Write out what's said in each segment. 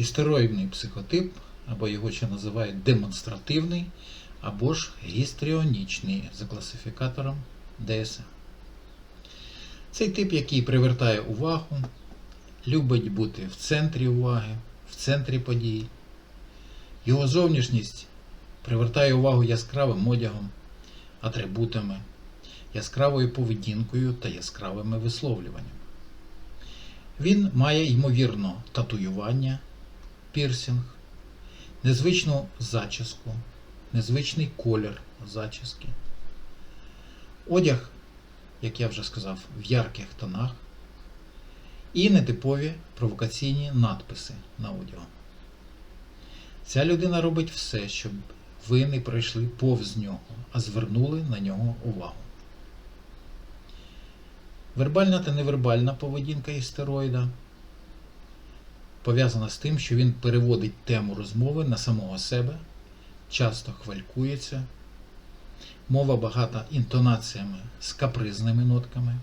Істероїдний психотип, або його ще називають демонстративний, або ж гістріонічний за класифікатором ДСМ. Цей тип, який привертає увагу, любить бути в центрі уваги, в центрі подій. Його зовнішність привертає увагу яскравим одягом, атрибутами, яскравою поведінкою та яскравими висловлюваннями. Він має, ймовірно, татуювання, пірсинг, незвичну зачіску, незвичний колір зачіски. Одяг, як я вже сказав, в ярких тонах і нетипові провокаційні надписи на одягу. Ця людина робить все, щоб ви не пройшли повз нього, а звернули на нього увагу. Вербальна та невербальна поведінка істероїда пов'язана з тим, що він переводить тему розмови на самого себе, часто хвалькується, мова багата інтонаціями з капризними нотками,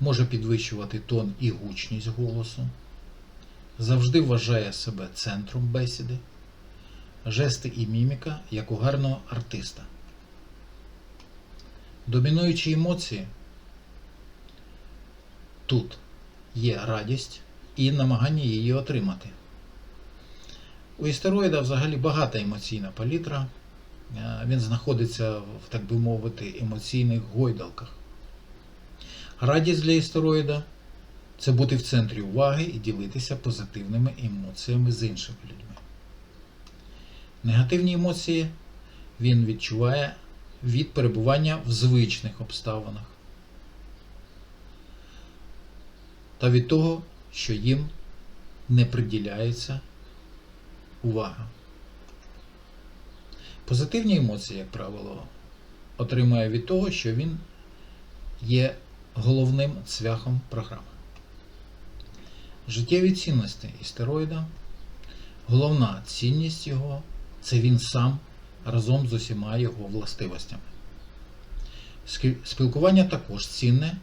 може підвищувати тон і гучність голосу, завжди вважає себе центром бесіди, жести і міміка як у гарного артиста. Домінуючі емоції тут є радість і намагання її отримати. У істероїда взагалі багата емоційна палітра. Е, Він знаходиться в, так би мовити, емоційних гойдалках. Радість для істероїда це бути в центрі уваги і ділитися позитивними емоціями з іншими людьми. Негативні емоції він відчуває від перебування в звичних обставинах. та від того, що їм не приділяється увага. Позитивні емоції, як правило, отримує від того, що він є головним цвяхом програми. Життєві цінності істероїда, головна цінність його це він сам разом з усіма його властивостями. Спілкування також цінне,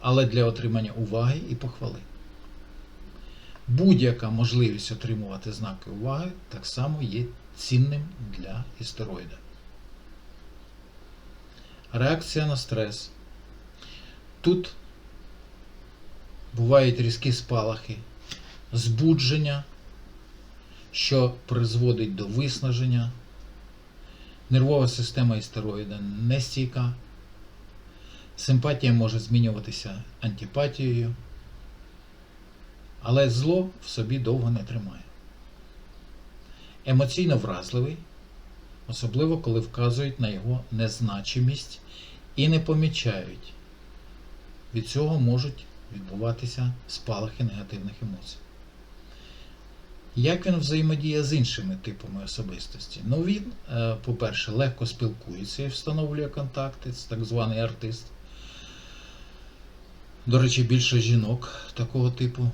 але для отримання уваги і похвали. Будь-яка можливість отримувати знаки уваги так само є цінним для істероїда. Реакція на стрес. Тут бувають різкі спалахи, збудження, що призводить до виснаження. Нервова система істероїда нестійка. Симпатія може змінюватися антипатією, але зло в собі довго не тримає. Емоційно вразливий, особливо коли вказують на його незначимість і не помічають. Від цього можуть відбуватися спалахи негативних емоцій. Як він взаємодіє з іншими типами особистості? Ну, він, е, по-перше, легко спілкується і встановлює контакти, це так званий артист. До речі, більше жінок такого типу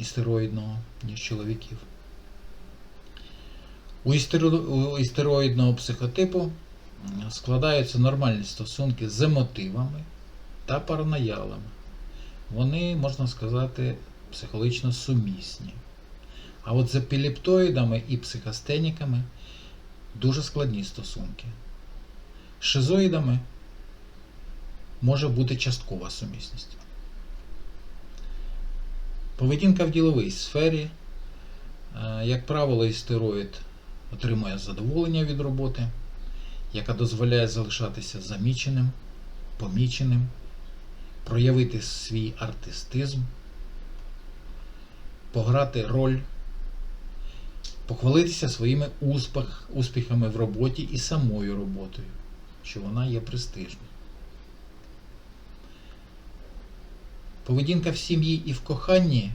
істероїдного, ніж чоловіків. У, істероїдного психотипу складаються нормальні стосунки з емотивами та параноялами. Вони, можна сказати, психологічно сумісні. А от з епілептоїдами і психостеніками дуже складні стосунки. З шизоїдами може бути часткова сумісність. Поведінка в діловій сфері, е, як правило, істероїд отримує задоволення від роботи, яка дозволяє залишатися заміченим, поміченим, проявити свій артистизм, пограти роль, похвалитися своїми успіх, успіхами в роботі і самою роботою, що вона є престижною. Поведінка в сім'ї і в коханні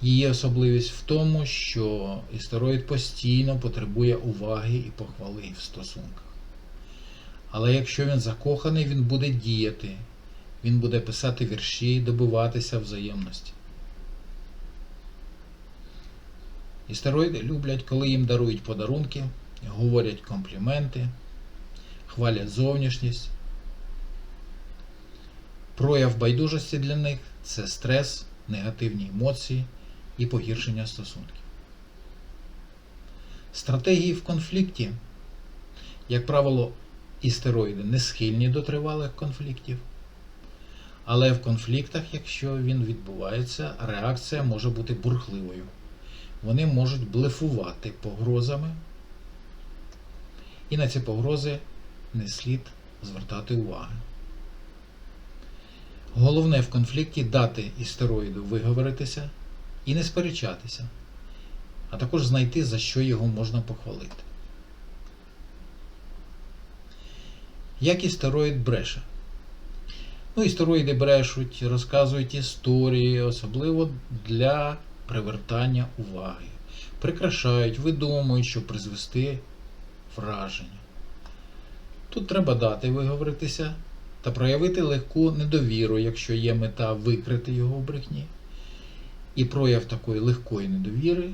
її особливість в тому, що істероїд постійно потребує уваги і похвали в стосунках. Але якщо він закоханий, він буде діяти, він буде писати вірші добиватися взаємності. Істероїди люблять, коли їм дарують подарунки, говорять компліменти, хвалять зовнішність. Прояв байдужості для них це стрес, негативні емоції, і погіршення стосунків. Стратегії в конфлікті, як правило, істероїди не схильні до тривалих конфліктів, але в конфліктах, якщо він відбувається, реакція може бути бурхливою. Вони можуть блефувати погрозами, і на ці погрози не слід звертати уваги. Головне в конфлікті дати істероїду виговоритися і не сперечатися, а також знайти, за що його можна похвалити. Як істероїд бреше? Ну, істероїди брешуть, розказують історії, особливо для привертання уваги. Прикрашають, видумують, щоб призвести враження. Тут треба дати виговоритися та проявити легку недовіру, якщо є мета викрити його в брехні. І прояв такої легкої недовіри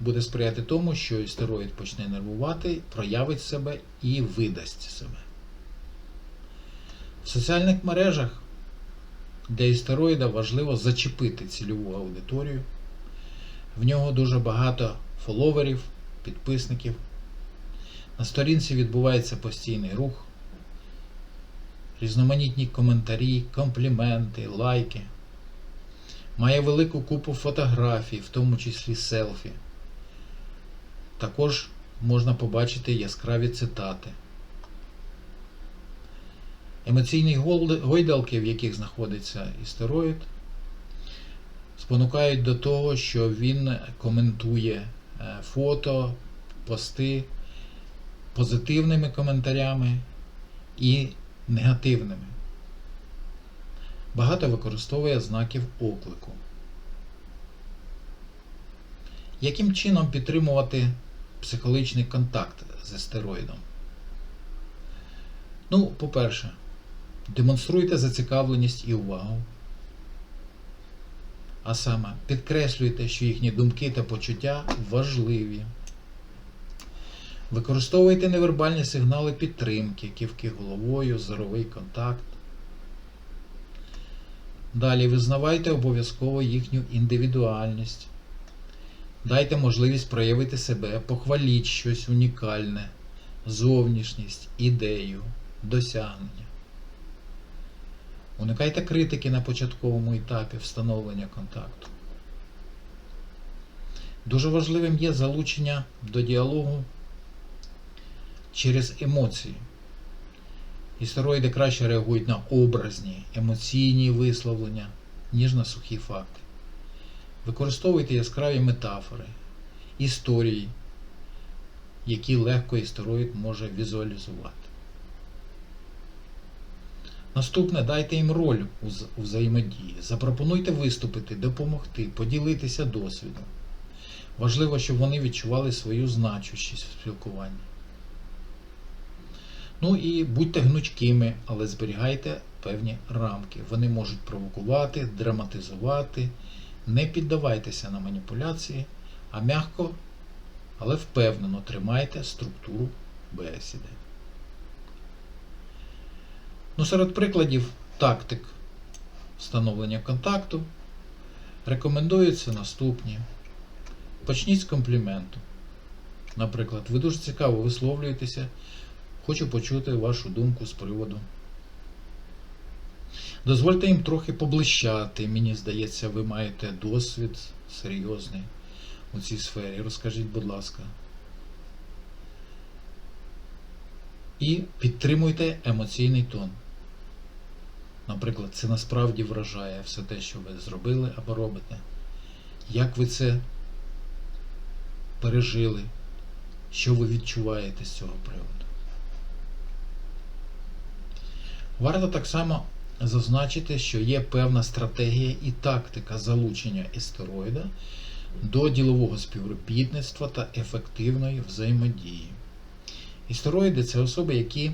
буде сприяти тому, що істероїд почне нервувати, проявить себе і видасть себе. В соціальних мережах для істероїда важливо зачепити цільову аудиторію. В нього дуже багато фоловерів, підписників. На сторінці відбувається постійний рух, різноманітні коментарі, компліменти, лайки. Має велику купу фотографій, в тому числі селфі. Також можна побачити яскраві цитати. Емоційні гойдалки, в яких знаходиться істероїд, спонукають до того, що він коментує е, фото, пости позитивними коментарями і негативними. Багато використовує знаків оклику. Яким чином підтримувати психологічний контакт з астероїдом? Ну, по-перше, демонструйте зацікавленість і увагу. А саме, підкреслюйте, що їхні думки та почуття важливі. Використовуйте невербальні сигнали підтримки, кивки головою, зоровий контакт. Далі визнавайте обов'язково їхню індивідуальність. Дайте можливість проявити себе, похваліть щось унікальне, зовнішність, ідею, досягнення. Уникайте критики на початковому етапі встановлення контакту. Дуже важливим є залучення до діалогу через емоції. Істероїди краще реагують на образні, емоційні висловлення, ніж на сухі факти. Використовуйте яскраві метафори, історії, які легко істероїд може візуалізувати. Наступне дайте їм роль у взаємодії. Запропонуйте виступити, допомогти, поділитися досвідом. Важливо, щоб вони відчували свою значущість в спілкуванні. Ну і будьте гнучкими, але зберігайте певні рамки. Вони можуть провокувати, драматизувати. Не піддавайтеся на маніпуляції, а м'яко, але впевнено тримайте структуру бесіди. Ну, серед прикладів тактик встановлення контакту рекомендуються наступні. Почніть з компліменту. Наприклад, ви дуже цікаво висловлюєтеся, хочу почути вашу думку з приводу. Дозвольте їм трохи поблищати. Мені здається, ви маєте досвід серйозний у цій сфері. Розкажіть, будь ласка. І підтримуйте емоційний тон. Наприклад, це насправді вражає все те, що ви зробили або робите. Як ви це пережили? Що ви відчуваєте з цього приводу? Варто так само зазначити, що є певна стратегія і тактика залучення естероїда до ділового співробітництва та ефективної взаємодії. Істероїди це особи, які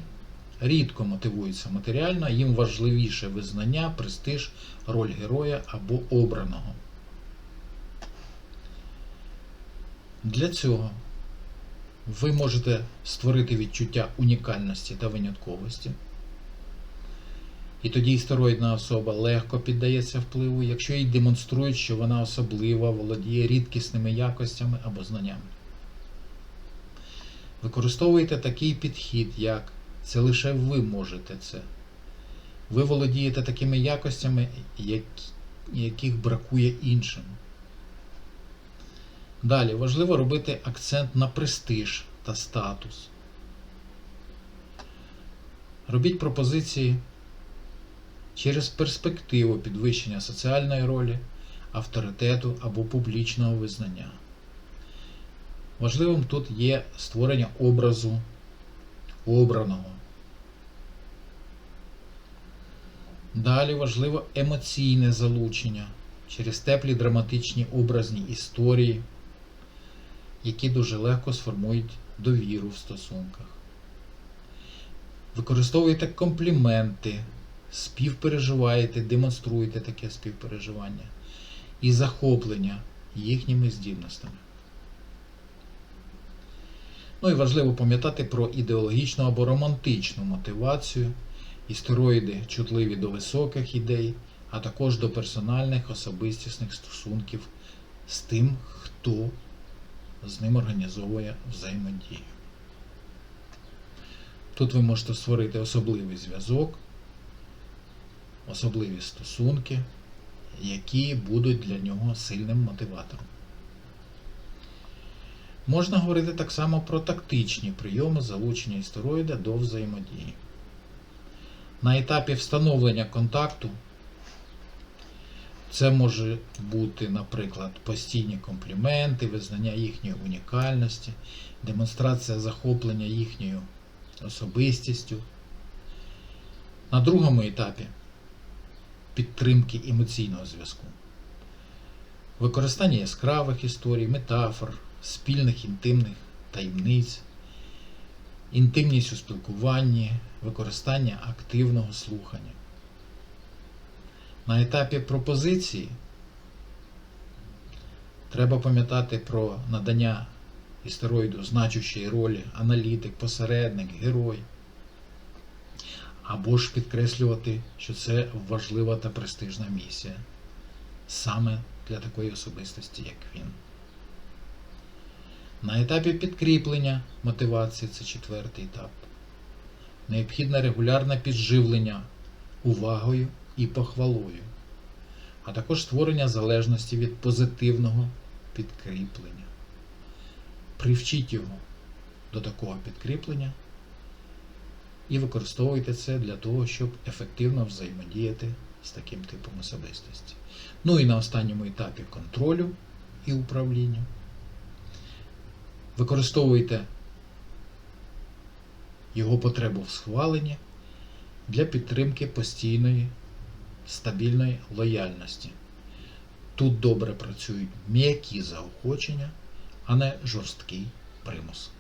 рідко мотивуються матеріально, їм важливіше визнання, престиж, роль героя або обраного. Для цього ви можете створити відчуття унікальності та винятковості. І тоді істероїдна особа легко піддається впливу, якщо їй демонструють, що вона особлива, володіє рідкісними якостями або знаннями. Використовуйте такий підхід, як це лише ви можете це. Ви володієте такими якостями, яких бракує іншим. Далі важливо робити акцент на престиж та статус. Робіть пропозиції через перспективу підвищення соціальної ролі, авторитету або публічного визнання. Важливим тут є створення образу обраного. Далі важливо емоційне залучення через теплі драматичні образні історії, які дуже легко сформують довіру в стосунках. Використовуйте компліменти, співпереживаєте, демонструєте таке співпереживання і захоплення їхніми здібностями. Ну і важливо пам'ятати про ідеологічну або романтичну мотивацію. Істероїди чутливі до високих ідей, а також до персональних особистісних стосунків з тим, хто з ним організовує взаємодію. Тут ви можете створити особливий зв'язок, особливі стосунки, які будуть для нього сильним мотиватором. Можна говорити так само про тактичні прийоми залучення істероїда до взаємодії. На етапі встановлення контакту це може бути, наприклад, постійні компліменти, визнання їхньої унікальності, демонстрація захоплення їхньою особистістю. На другому етапі підтримки емоційного зв'язку. Використання яскравих історій, метафор, спільних інтимних таємниць, інтимність у спілкуванні, використання активного слухання. На етапі пропозиції треба пам'ятати про надання істероїду значущої ролі аналітик, посередник, герой. Або ж підкреслювати, що це важлива та престижна місія саме для такої особистості, як він. На етапі підкріплення мотивації це четвертий етап. Необхідне регулярне підживлення увагою і похвалою, а також створення залежності від позитивного підкріплення. Привчіть його до такого підкріплення і використовуйте це для того, щоб ефективно взаємодіяти з таким типом особистості. Ну і на останньому етапі контролю і управління. Використовуйте його потребу в схваленні для підтримки постійної, стабільної лояльності. Тут добре працюють м'які заохочення, а не жорсткий примус.